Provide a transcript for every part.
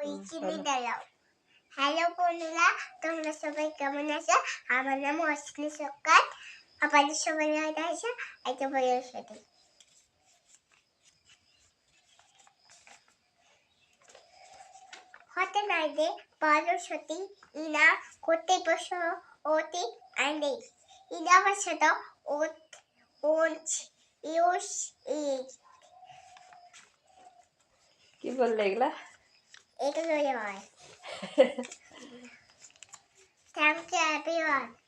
ওই চিনি দাঁড়াও হ্যালো বন্ধুরা তোমরা সবাই কেমন আছো? আমার নাম অশ্বিনী সরকার। আপনাদের সবাই হয়তো আছে? একটা বইয়ের সাথে। হতে নাই দে বড় সতী ইনা করতে বসো ওতে আনে ইনা বসত ওত ওঞ্চ ইউস ইজ। কি বললে এগুলা? এগুলো হয় থ্যাংক ইউ এভরিওয়ান হ্যালো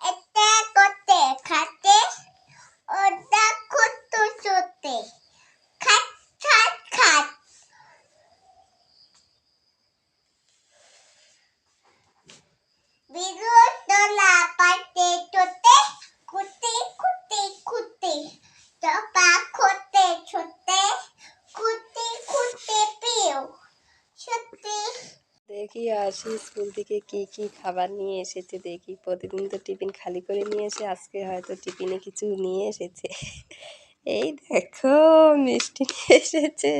এতে করতে, খাতে, ওটা কত সতে খাট খাত খাট বিরোধ দোলা পাতে তোতে কুতে কুতে কুতে চপা খুঁতে দেখি আসি স্কুল থেকে কি কি খাবার নিয়ে এসেছে দেখি। প্রতিদিন তো টিফিন খালি করে নিয়ে এসে আজকে হয়তো টিফিনে কিছু নিয়ে এসেছে। এই দেখো মিষ্টি নিয়ে এসেছে।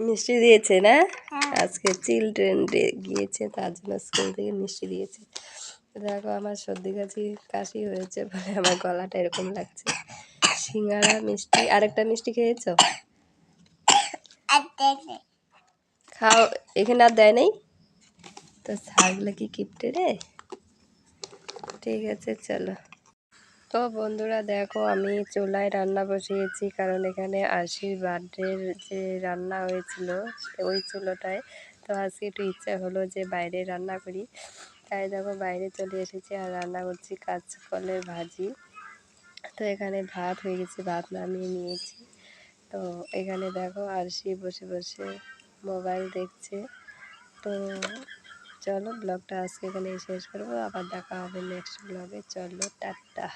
মিষ্টি দিয়েছে না? হ্যাঁ। আজকে চিলড্রেন ডে গিয়েছে তার জন্য স্কুল থেকে মিষ্টি দিয়েছে। দেখো আমার সর্দি কাশি কাশি হয়েছে বলে আমার গলাটা এরকম লাগছে। সিঙ্গারা মিষ্টি আরেকটা মিষ্টি খেয়েছো? খাও, এখানে আর দেয় নাই? তো ছাগলে কি কিপটে রে? ঠিক আছে, চলো। তো বন্ধুরা, দেখো, আমি চুলায় রান্না বসিয়েছি, কারণ এখানে আশির বার্থডের যে রান্না হয়েছিল, ওই চুলোটায়। তো আজকে একটু ইচ্ছা হলো যে বাইরে রান্না করি। তাই দেখো, বাইরে চলে এসেছি আর রান্না করছি কাঁচকলের ভাজি। তো এখানে ভাত হয়ে গেছে, ভাত নামিয়ে নিয়েছি। তো এখানে দেখো আর আরশি বসে বসে মোবাইল দেখছে। তো চলো ব্লগটা আজকে এখানে শেষ করব। আবার দেখা হবে নেক্সট ব্লগে চলো, টাটা।